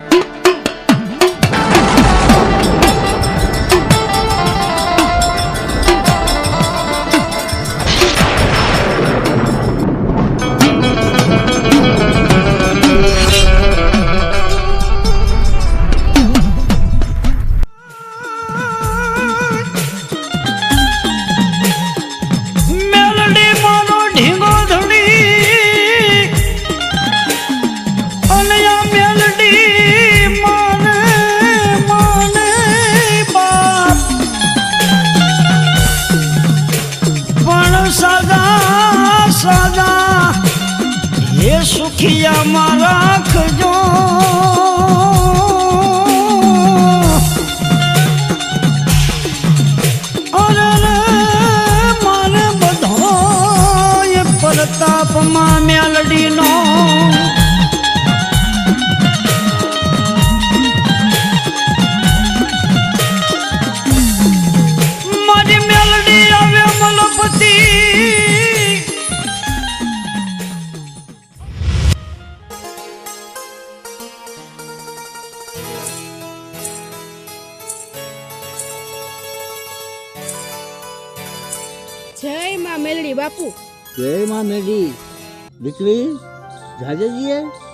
મેલડી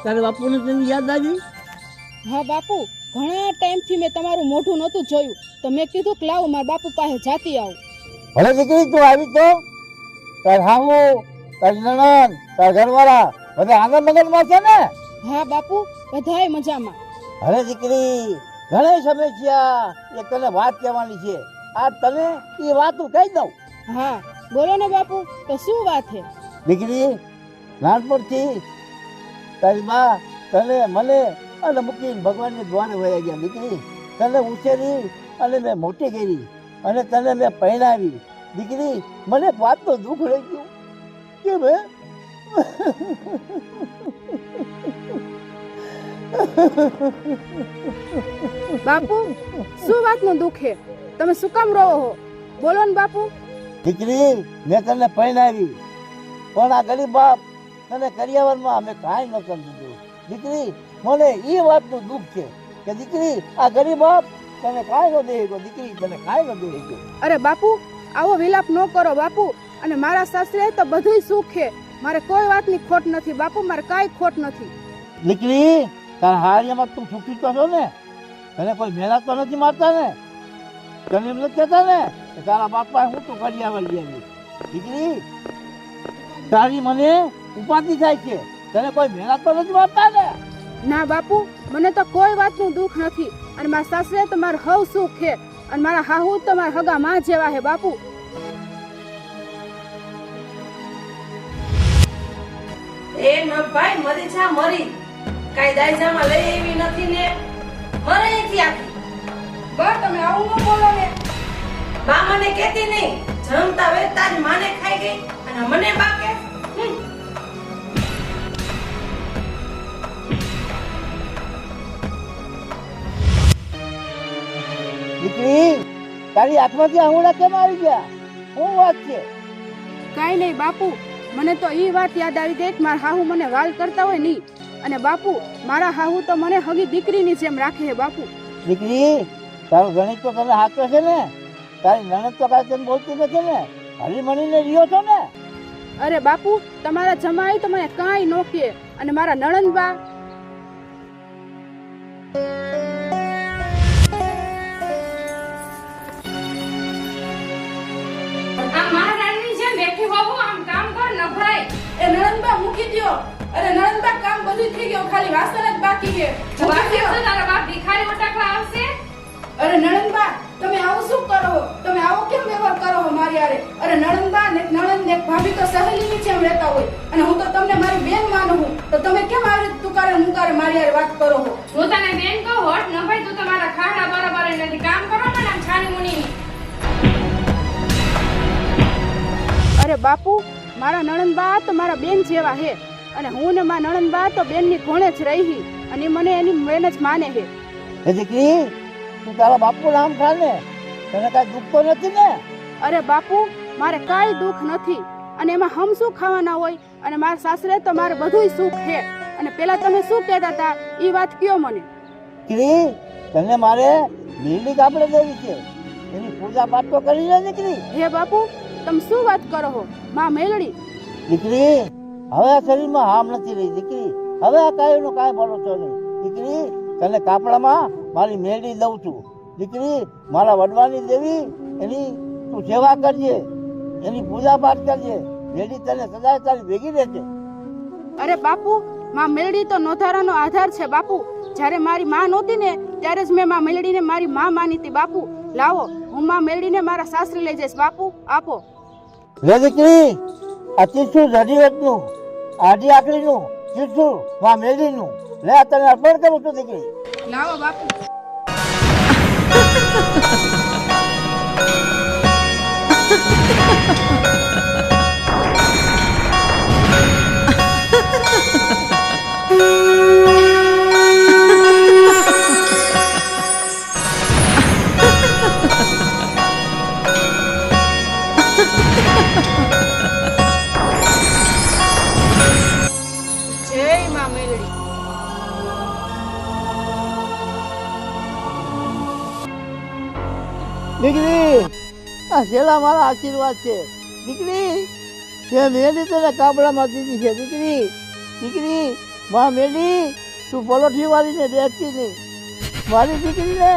તારે બાપુને તેની યાદ આવી? હા બાપુ ઘણા ટાઈમથી મેં તમારું મોઢું નહોતું જોયું. તો મેં કીધું કે લાવું મારા બાપુ પાસે જાતી આવું. ભલે દીકરી તું આવી તો. તાર હામુ તાર નણન તાર ઘરવાળા બધા આનંદ મગનમાં છે ને? હા બાપુ બધાય મજામાં. હવે દીકરી ઘણા સમય થયા એ તને વાત કહેવાની છે. આ તને એ વાત હું કહી દઉં. હા બોલો ને બાપુ તો શું વાત છે દીકરી નાનપણથી તારી બા તને મને અને મૂકીને ભગવાનની દ્વારે વયા ગયા દીકરી. તને ઉછેરી અને મેં મોટી કરી અને તને મેં પહેરાવી. દીકરી મને વાતનો દુઃખ રહી ગયું. કે મેં બાપુ શું વાતનું દુઃખ છે તમે શું કામ રહો હો? બોલો ને બાપુ. દીકરી મેં તને પહેરાવી. પણ આ ગરીબ બાપ તને કરિયાવરમાં અમે કાંઈ ન કરી દીધું. દીકરી મને એ વાતનું દુઃખ છે કે દીકરી આ ગરીબ બાપ તને કાંઈ ન દે. દીકરી તને કાંઈ ન દે ગયો અરે બાપુ આવો વિલાપ ન કરો બાપુ. અને મારા સાસરે તો બધુંય સુખ છે. મારે કોઈ વાતની ખોટ નથી બાપુ મારે કાંઈ ખોટ નથી. દીકરી તારા હારિયામાં તું સુખી તો છો ને? તને કોઈ મેળા તો નથી મારતા ને? તને એમ નથી કહેતા ને કે તારા બાપા હું તું કરી આવી દીકરી તારી મને ઉપાધિ થાય છે. તને કોઈ મહેનત તો નથી મારતા ને? ના બાપુ મને તો કોઈ વાતનું દુઃખ નથી. અને મારા સાસરે તો મારું હવ સુખ છે. અને મારા હાહુ તો મારા હગા માં જેવા હે બાપુ. એ ન ભાઈ મરી છા મરી. કાઈ દાયજામાં લઈ એવી નથી ને? મરે અહીંથી આખી. બા તમે આવું ન બોલો ને. બા મને કહેતી નહીં. જમતા વેતા જ માને ખાઈ ગઈ. અને મને બા કે દીકરી તારી હાથમાંથી આંગળા કેમ આવી ગયા? શું વાત છે? કાંઈ નહીં બાપુ. મને તો એ વાત યાદ આવી ગઈ કે મારા હાહુ મને વાલ કરતા હોય નહીં. અને બાપુ મારા હાહુ તો મને હગી દીકરીની જેમ રાખે છે બાપુ. દીકરી તારો ગણિત તો તને હાથે છે ને? તારી નણંદ તો કાંઈ તને બોલતી નથી ને? હરી મણીને રહ્યો છો ને? અરે બાપુ તમારા જમાઈ તો મને કાંઈ નો કહે. અને મારા નણંદબા બેઠી હોવું આમ કામ કર ન ભાઈ એ નણંદબા મૂકી દ્યો. અરે નણંદબા કામ બધું થઈ ગયું ખાલી વાસણ જ બાકી છે. દ્યો. તો તારા બાપ ભિખારી ઓટકવા આવશે? અરે નણંદબા તમે આવું શું કરો? તમે આવો કેમ વ્યવહાર કરો મારી હારે? અરે નણંદબા ને નણંદ ને ભાભી તો સહેલીની જેમ રહેતા હોય. અને હું તો તમને મારી બેન માનું હું તો તમે કેમ આવી રીતે તુકારે મુકારે મારી આરે વાત કરો છો? હું તને બેન કહું હોટ ન ભાઈ તું તમારા ખાડા બરાબર નથી કામ કરો ને આમ છાની મુની અરે બાપુ મારા નણંદબા તો મારા બેન જેવા હે. અને હું ને મારા નણંદબા તો બેનની ઘોણે જ રહી અને મને એની બેન જ માને હે. દીકરી તું તારા બાપુ નામ ખાને તને કાંઈ દુઃખ તો નથી ને? અરે બાપુ મારે કાંઈ દુઃખ નથી. અને એમાં હમ શું ખાવાના હોય? અને મારા સાસરે તો મારે બધુંય સુખ છે અને પેલા તમે શું કહેતા હતા? એ વાત કયો મને? દીકરી તને મારે લીલી કાપડે દેવી છે. એની પૂજા પાઠ તો કરી લે દીકરી. હે બાપુ તમે શું વાત કરો છો માં મેલડી? દીકરી હવે આ શરીરમાં હામ નથી રહી દીકરી. હવે આ કાયનો કાંઈ ભરોસો નહીં. દીકરી તને કાપડામાં મારી મેળી દઉં છું. દીકરી મારા વડવાની દેવી એની તું સેવા કરજે. એની પૂજા પાઠ કરજે. મેળી તને સદાય તારી ભેગી રહેશે. અરે બાપુ માં મેલડી તો નોધારાનો આધાર છે બાપુ. જ્યારે મારી માં નહોતી ને ત્યારે જ મેં માં મેલડીને મારી માં માની હતી બાપુ. લાવો હું માં મેલડીને મારા સાસરી લઈ જઈશ બાપુ. આપો. લે દીકરી આ તીસું રડીવતનું આડી આકડીનું તીસું માં મેળીનું લે તને અર્પણ કરું છું દીકરી લાવો બાપુ. જય આ મારા આશીર્વાદ છે. દીકરી મેલી તને કાપડામાં દીધી છે. દીકરી દીકરી, માં મેલી, તું પલોઠી વાળીને બેસતી નહીં મારી દીકરીને,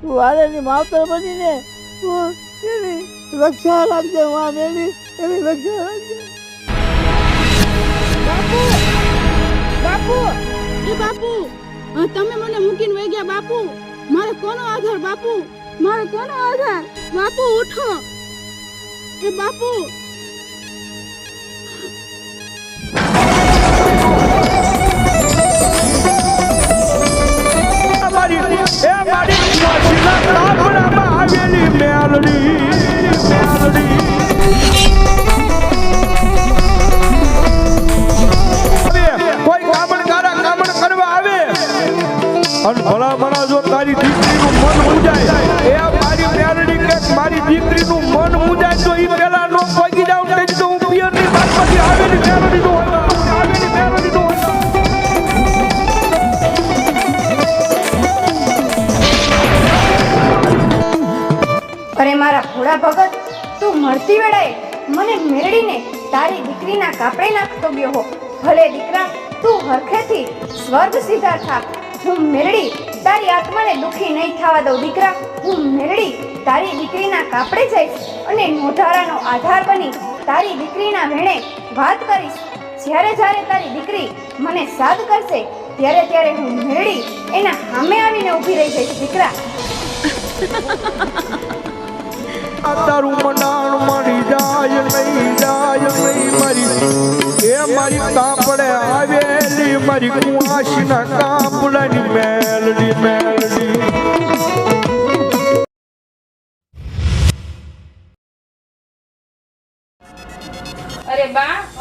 તું વારેની માવતર બનીને, તું એની રક્ષા રાખજે, માં મેલી, એની રક્ષા રાખજે. બાપુ બાપુ, એ બાપુ તમે મને મૂકીને વહી ગયા, બાપુ. મારે કોનો આધાર, બાપુ? મારે કોનો આધાર? બાપુ, ઉઠો. એ બાપુ. એ કોઈ કામણકારા કામણ કરવા આવે? અને દીકરીનું મન મુજાય એ મારી મેલડી કે મારી દીકરીનું મન મુજાય તો નો પગી તેથી તો હું અરે મારા ભોળા ભગત, તું મળતી વેળાએ મને મેળડીને તારી દીકરીના કાપડે નાખતો ગયો હો. ભલે દીકરા, તું હરખેથી સ્વર્ગ સીધા થા હું મેળડી તારી આત્માને દુખી નહીં થવા દઉં દીકરા, હું મેળડી તારી દીકરીના કાપડે જઈશ અને નોધારાનો આધાર બની તારી દીકરીના વેણે વાત કરીશ. જ્યારે જ્યારે તારી દીકરી મને સાદ કરશે, ત્યારે ત્યારે હું મેળી એના સામે આવીને ઊભી રહી જઈશ, દીકરા. આ તારું મનાણ મરી જાય નહીં જાય નહીં મરી. એ મારી કાપડે આવેલી, મારી કુવાસના કાપડાની મેલડી મેલડી.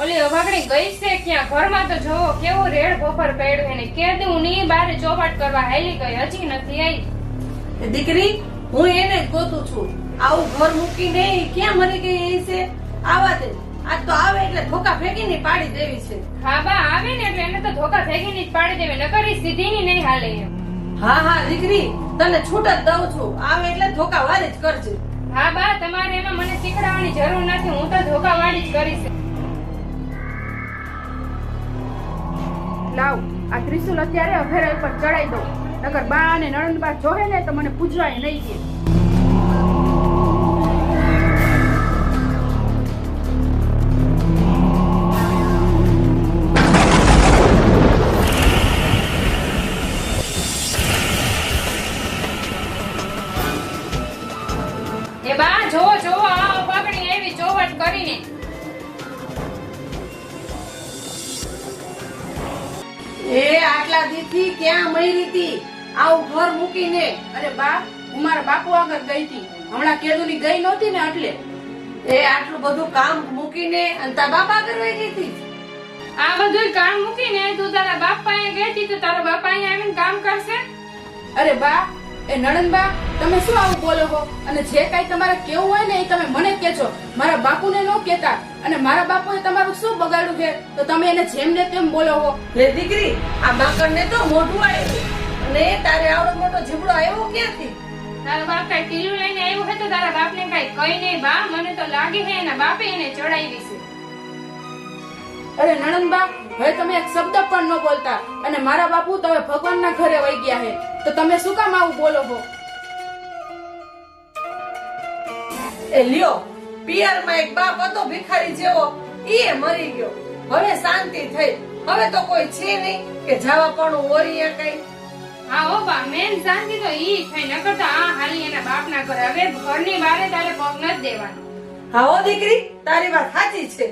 ઓલી અભાગણી ગઈ છે ક્યાં? ઘરમાં તો જોવો કેવું રેડ બપોર પડ્યું એને. કે હું ની બારે ચોપાટ કરવા હાલી ગઈ હજી નથી આવી દીકરી હું એને ગોતું છું. આવું ઘર મૂકીને ક્યાં મરી ગઈ છે? આવા દે. આજ તો આવે એટલે ધોકા ફેંકીને પાડી દેવી છે. હા બા આવે ને એટલે એને તો ધોકા ફેંકીને જ પાડી દેવી નકર કરી સીધી ની નહીં હાલે એમ. હા હા દીકરી તને છૂટ જ દઉં છું. આવે એટલે ધોકા વાળી જ કરજે. હા બા તમારે એમાં મને શીખડાવવાની જરૂર નથી હું તો ધોકા વાળી જ કરીશ. લાવ. આ ત્રિશુલ અત્યારે અભેરા પર ચડાઈ દઉં. નગર બા અને નણંદબા જોહે ને તો મને પૂજવાય નહીં દે આવું ઘર મૂકીને અરે બા હું મારા બાપુ આગળ ગઈ હતી. હમણાં કેદુની ગઈ નહોતી ને એટલે. એ આટલું બધું કામ મૂકીને અને તારા બાપા કરવા ગઈ હતી. આ બધું કામ મૂકીને તું તારા બાપ અહીંયા ગઈ હતી તો તારા બાપા અહીંયા આવીને કામ કરશે? અરે બા એ નણંદબા તમે શું આવું બોલો છો અને જે કાંઈ તમારે કેવું હોય ને એ તમે મને કહેજો. મારા બાપુને ન કહેતા. અને મારા બાપુએ તમારું શું બગાડ્યું છે? તો તમે એને જેમ ને તેમ બોલો છો દીકરી આ બાકરને તો મોઢું આવ્યું અને તારે આવડો મોટો જીબડો આવ્યો ક્યાંથી? તારા બાપ કઈ ટીલું લઈને આવ્યો હોય તો તારા બાપને કઈ કઈ નહીં બા મને તો લાગે છે એના બાપે એને ચડાવી છે. અરે નણંદબા હવે તમે એક શબ્દ પણ ન બોલતા. અને મારા બાપુ તો હવે ભગવાનના ઘરે વહી ગયા છે. તો તમે શું કામ આવું બોલો છો? એ લ્યો પિયરમાં એક બાપ હતો ભિખારી જેવો એ મરી ગયો. હવે શાંતિ થઈ. હવે તો કોઈ છે નહીં કે જવા પણ ઓરીએ કઈ. હા ઓ બા મેન શાંતિ તો ઈ થઈ ન કરતા આ હાલી એના બાપના ઘરે. હવે ઘરની બારે તારે પગ ન દેવાનો. હા હો દીકરી તારી વાત સાચી છે.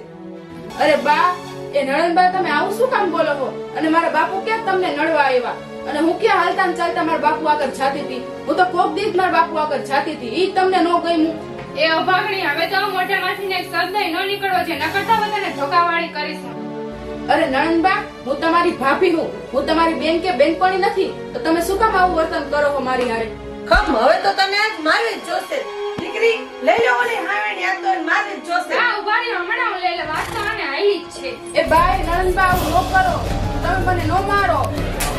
અરે બા એ નણંદબા તમે આવું શું કામ બોલો છો અને મારા બાપુ ક્યાં તમને નડવા આવ્યા? અને હું ક્યાં હાલતા ને ચાલતા મારા બાપુ આગળ જાતી હતી? હું તો કોક દીત મારા બાપુ આગળ જાતી હતી. ઈ તમને ન ગમ્યું. એ અભાગણી હવે તો મોઢામાંથી ને એક શબ્દ ન નીકળવો છે. નકર તો તને ધોકાવાળી કરીશું અરે નણંદબા હું તમારી ભાભી હું. હું તમારી બેન કે બેનપણી નથી. તો તમે શું કામ આવું વર્તન કરો છો મારી હારે? ખમ હવે તો તને આજ મારવી જ જોશે. દીકરી લઈ લો ઓલી હાવેણી આ તો મારવી જ જોશે. હા ઊભા રહી હમણાં હું લઈ લે વાત તો મને આવી જ છે. એ બાય નણંદબા હું ન કરો. તમે મને નો મારો.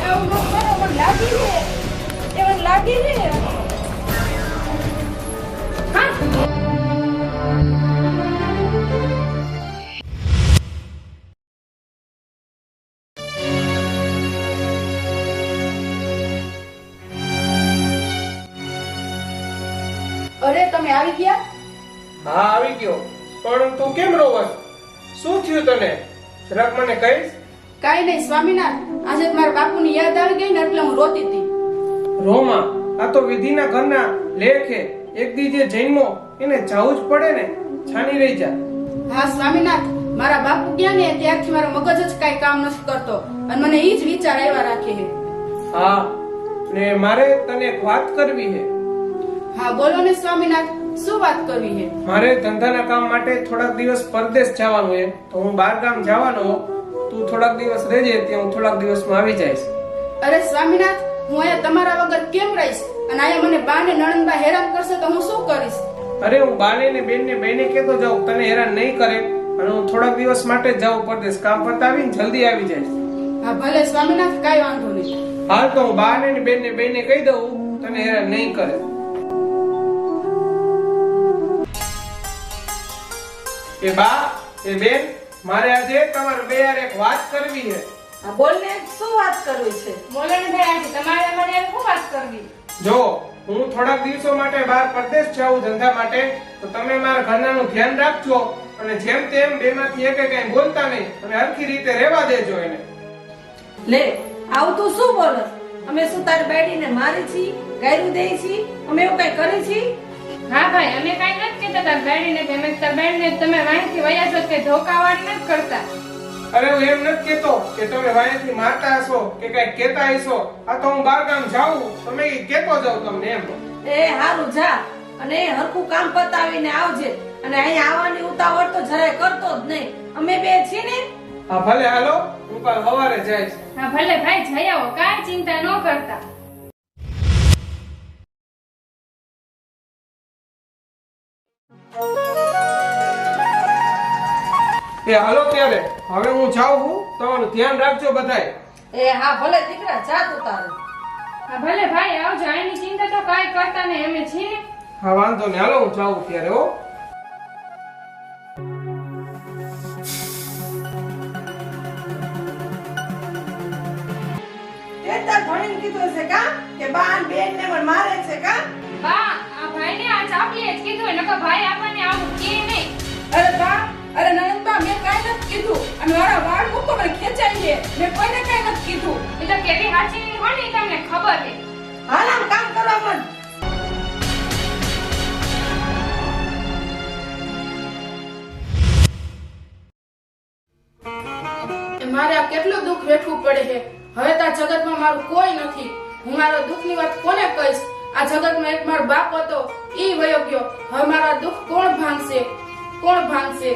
એ હું ન કરો મને લાગી છે. એ મને લાગી છે. તું કેમ રોવસ શું થયું તને? જરાક મને કહીશ? કાઈ નહીં સ્વામિનાથ. આજે મારા બાપુની યાદ આવી ગઈ ને એટલે હું રોતી હતી. રોમા આ તો વિધિના ઘરના લેખે એક દી જે જન્મો એને જાવું જ પડે ને છાની રહી જા. હા સ્વામીનાથ. મારા બાપુ ગયા? ને ત્યારથી મારો મગજ જ કાંઈ કામ નથી કરતો. અને મને ઈ જ વિચાર આવ્યા રાખે છે. હા ને મારે તને એક વાત કરવી છે. હા બોલો ને સ્વામિનાથ. શું વાત કરવી છે મારે ધંધાના કામ માટે થોડાક દિવસ પરદેશ જવાનું છે તો હું બહાર ગામ જવાનો તું થોડાક દિવસ રહેજે ત્યાં હું થોડાક દિવસમાં આવી જઈશ. અરે સ્વામીનાથ હું અહીંયા તમારા વગર કેમ રહીશ? અને અહીંયા મને બા ને નણંદબા હેરાન કરશે તો હું શું કરીશ? અરે હું બાને ને બેન ને બેને કેતો જાઉં તને હેરાન નહીં કરે. અને હું થોડાક દિવસ માટે જ જાઉં પરદેશ. કામ પતાવીને જલ્દી આવી જઈશ. હા ભલે સ્વામીનાથ કાંઈ વાંધો નહીં. હાલ તો હું બાને ને બેન ને બેને કહી દઉં તને હેરાન નહીં કરે. એ બા એ બેન મારે આજે તમારે બે યાર એક વાત કરવી છે. આ બોલ ને શું વાત કરવી છે? બોલે ને ભાઈ આજે તમારે અમારે શું વાત કરવી? જો હું થોડાક દિવસો માટે બહાર પરદેશ જાઉં ધંધા માટે તો તમે મારા ઘરનાનું ધ્યાન રાખજો અને જેમ તેમ બેમાંથી એકે કંઈ બોલતા નહીં અને હરખી રીતે રહેવા દેજો એને. લે આવું તું શું બોલસ? અમે શું તારી બેડીને મારી છી ગાયરું દઈ છી? અમે એવું કઈ કરી છી? હા ભાઈ અમે કઈ નથી કેતા તાર બેડીને કે અમે તાર બેનને તમે વાંહીથી વયા છો કે ધોકાવાડ નથી કરતા? અરે હું એમ નથી કેતો કે તમે વાયાથી મારતા હશો કે કઈ કેતા હશો. આ તો હું બાર ગામ જાઉં તમે ઈ કેતો જાઉં તમને એમ. એ હારું જા. અને એ હરખું કામ પતાવીને આવજે. અને અહીંયા આવવાની ઉતાવળ તો જરાય કરતો જ નહીં. અમે બે છીએ ને? હા ભલે હાલો. હું કાલ સવારે જઈશ. હા ભલે ભાઈ જઈ આવો. કાંઈ ચિંતા ન કરતા. એ હાલો ત્યારે. હવે હું જાઉં છું. તમારું ધ્યાન રાખજો બધાય. એ હા ભલે દીકરા જા તું તારે હા ભલે ભાઈ આવજો. આની ચિંતા તો કાઈ કરતા ને અમે છીએ. હા વાંધો નહીં. હાલો હું જાઉં ત્યારે હો. તાર કીધું છે કા? કે બા ને બેન ને પણ મારે છે કા? બા આ ભાઈને આ ચાપલીએ જ કીધું હોય. નકર ભાઈ આપણને આવું કે નહીં. અરે બા અરે નણંદબા મેં કાઈ નથી કીધું. અને મારા વાળ મૂકો મને ખેંચાઈ છે મેં કોઈને કાઈ નથી કીધું. એ તો કેવી હાચી હોય ને તમને ખબર છે. હાલ આમ કામ કરવા મન. મારે આ કેટલું દુઃખ વેઠવું પડે છે? હવે તો આ જગતમાં મારું કોઈ નથી. હું મારો દુઃખની વાત કોને કહીશ? આ જગતમાં એક મારો બાપ હતો ઈ વયો ગયો. હવે મારા દુઃખ કોણ ભાંગશે? કોણ ભાંગશે?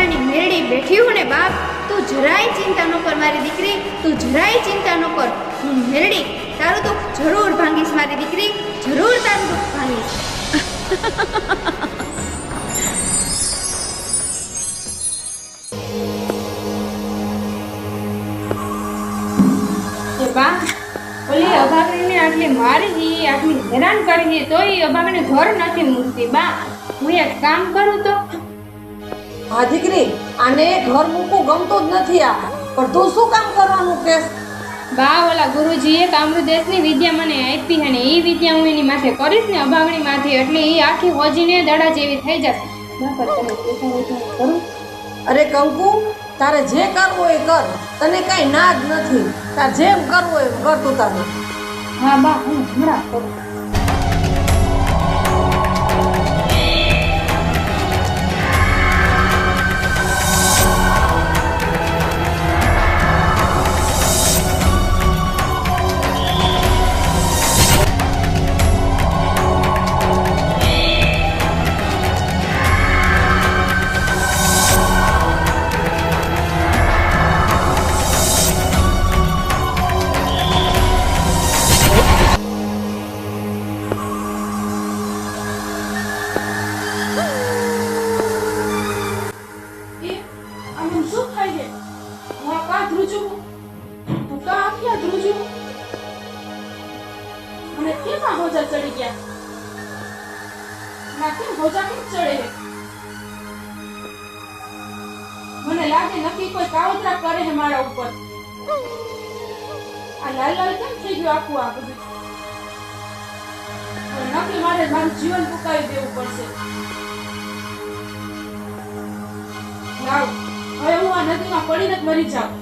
મસાળની મેળી બેઠી હું ને બાપ, તું જરાય ચિંતા ન કર મારી દીકરી, તું જરાય ચિંતા ન કર. હું મેળી, તારું દુઃખ જરૂર ભાંગીશ મારી દીકરી, જરૂર તારું દુઃખ ભાંગીશ. મારી આટલી હેરાન કરી તોય અભાગને ઘર નથી મૂકતી. બા, હું એક કામ કરું તો? હા દીકરી આને ઘર મૂકવું ગમતું જ નથી આ. પણ તું શું કામ કરવાનું કેસ બા ઓલા ગુરુજીએ કામૃદેશની વિદ્યા મને આપી ને ઈ વિદ્યા હું એની માથે કરીશ ને અભાગણી માથે એટલે એ આખી હોજીને દડા જેવી થઈ જશે. અરે કંકુ તારે જે કરવું એ કર. તને કઈ ના જ નથી. તારે જેમ કરવું હોય કર તું તારે. હા બા હું હમણાં કરું. આ ચડી ગયા. ના કેમ હોજા કેમ ચડે મને લાગે નક્કી કોઈ કાવતરા કરે છે મારા ઉપર. આ લાલ લાલ કેમ થઈ ગયું આખું આ બધું? નક્કી મારે મારું જીવન ટૂંકાવી દેવું પડશે. લાવ, હવે હું આ નદીમાં પડીને જ મરી જાઉં.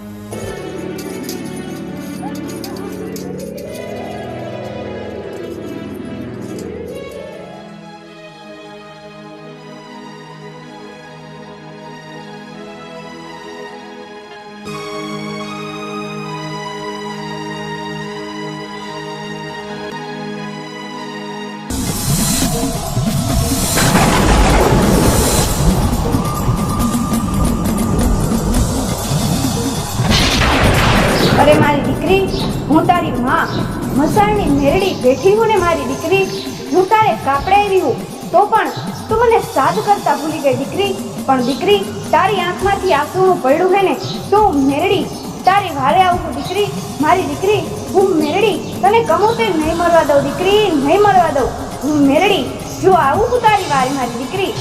મસાણની મેરડી બેઠી હું ને મારી દીકરી. હું તારે કાપડે હું તો પણ તું મને સાદ કરતા ભૂલી ગઈ દીકરી. પણ દીકરી, તારી આંખમાંથી આંસુનું પડ્યું હે ને, તો મેરડી, તારી વારે આવું દીકરી. મારી દીકરી, હું મેરડી, તને કમું તે નહીં મરવા દઉં દીકરી, નહીં મરવા દઉં. હું મેરડી, જો આવું હું તારી વારે મારી દીકરી.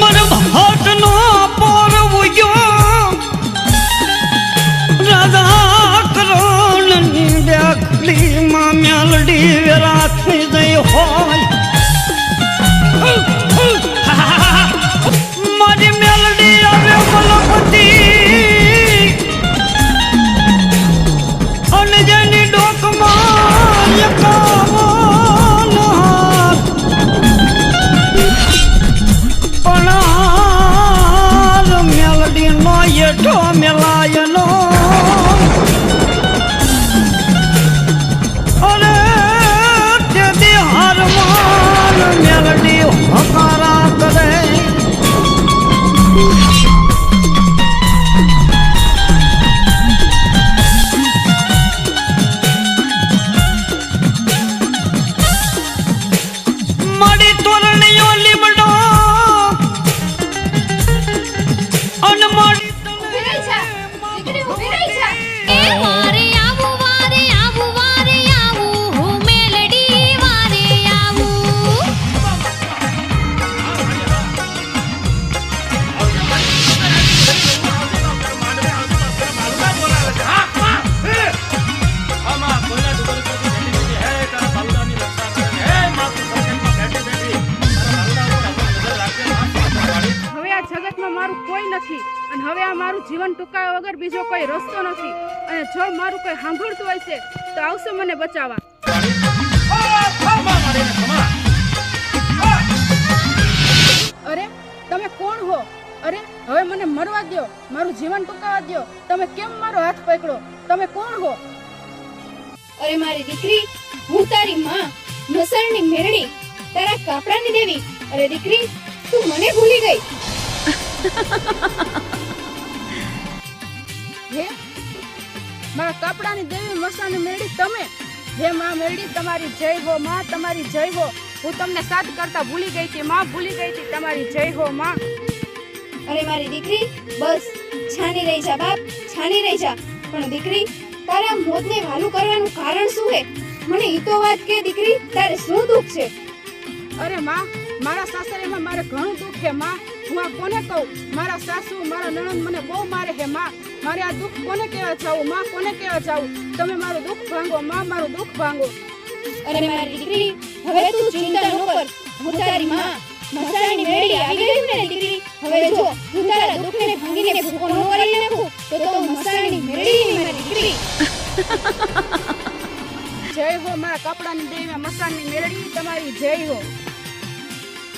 મન ભાટનો પોરવયો માં મ્યાલડી વેરાથી જઈ હોય મારી કોઈ રસ્તો નથી. અને જો મારું કોઈ સાંભળતું હોય છે તો આવશે મને બચાવવા. અરે તમે કોણ હો? અરે હવે મને મરવા દ્યો. મારું જીવન ટૂંકાવા દ્યો. તમે કેમ મારો હાથ પકડો? તમે કોણ હો? અરે મારી દીકરી હું તારી માં મસણની મેરડી તારા કાપડાની દેવી. અરે દીકરી તું મને ભૂલી ગઈ. હે? મારા કપડાની દેવી મસાની મેળી તમે? હે માં મેળી તમારી જય હો માં તમારી જય હો. હું તમને સાથ કરતા ભૂલી ગઈ હતી માં ભૂલી ગઈ હતી. તમારી જય હો માં. અરે મારી દીકરી બસ છાની રહી જા બાપ છાની રહી જા. પણ દીકરી તારે આ મોતને વાલું કરવાનું કારણ શું હે? મને ઈ તો વાત કે દીકરી તારે શું દુઃખ છે? અરે માં મારા સાસરેમાં મારે ઘણું દુઃખ છે માં. હું આ કોને કહું? મારા સાસુ મારા નણંદ મને બહુ મારે હે માં. મારે આ દુઃખ કોને કહેવા જાવું માં કોને કહેવા જાવું તમે મારું દુઃખ ભાંગો માં મારું દુઃખ ભાંગો. અરે મારી દીકરી હવે તું ચિંતા ન કર હું તારી માં મસાણી મેળી આવી ગઈ ને દીકરી. હવે જો હું તારા દુઃખને ભાંગીને ભૂકો ન કરી નાખું તો તો મસાણી મેળી મારી દીકરી. જય હો મારા કપડાની દેવી મસાની મેળવી તમારી જય હો.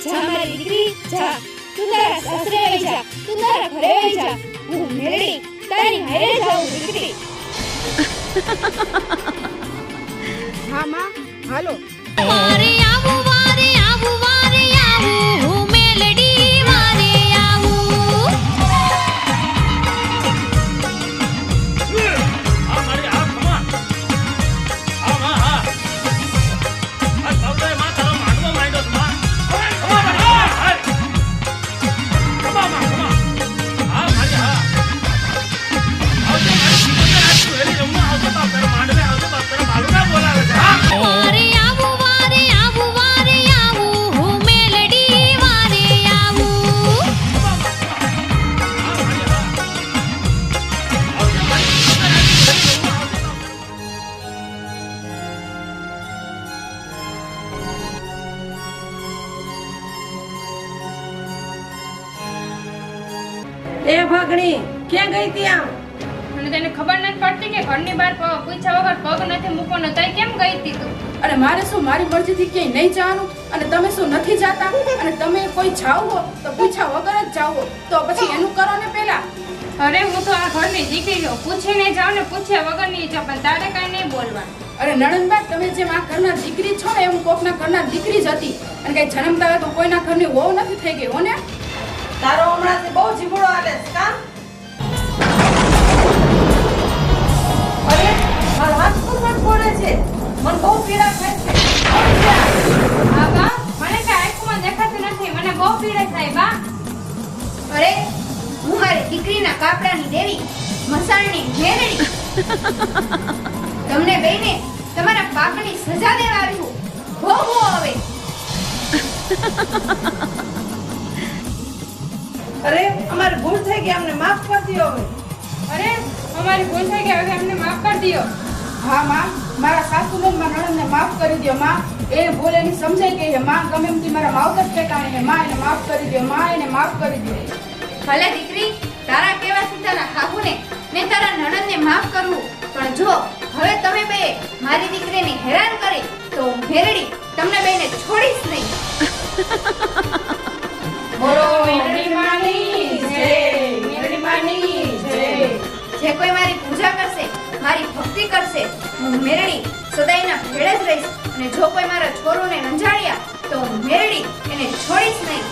જા મારી દીકરી જા. તું તારા સાસરે જા તું તારા ઘરે જા. હું મેળી તારી હારે જાઉં દીકરી હા માં. હાલો. ભાગણી. ક્યાં ગઈ ત્યાં અને તને ખબર નથી પડતી કે ઘરની બહાર પૂછ્યા વગર પગ નથી મૂકવાનો. તઈ કેમ ગઈ હતી તું? અને મારે શું? મારી મરજીથી ક્યાંય નહીં જવાનું? અને તમે શું નથી જાતા? અને તમે કોઈ જાવ હો તો પૂછ્યા વગર જ જાવ તો પછી એનું કરો ને પેલા? અરે હું તો આ ઘરની દીકરી છું. પૂછીને જાઉં ને પૂછ્યા વગર નહીં જાઉં પણ તારે કાંઈ નહીં બોલવા અરે નણંદબા તમે જેમ આ ઘરના દીકરી છો ને એમ કોકના ઘરના દીકરી જ હતી. અને કઈ જન્મતા હોય તો કોઈના ઘરની વહુ નથી થઈ ગઈ હો ને? તારો હમણાંથી બહુ જીભડો હાલે છે, ભૂલ કે છે માં, ગમે એમથી મારા માવતર છે માં એને માફ કરી દો માં એને માફ કરી દો. ભલે અને જો કોઈ મારા છોરોને રંજાડ્યા તો હું મેરડી એને છોડીશ નહીં.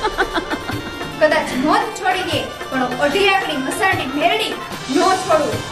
કદાચ મોત છોડી દે પણ અઢી આકડી મસાળની મેરડી ન છોડું.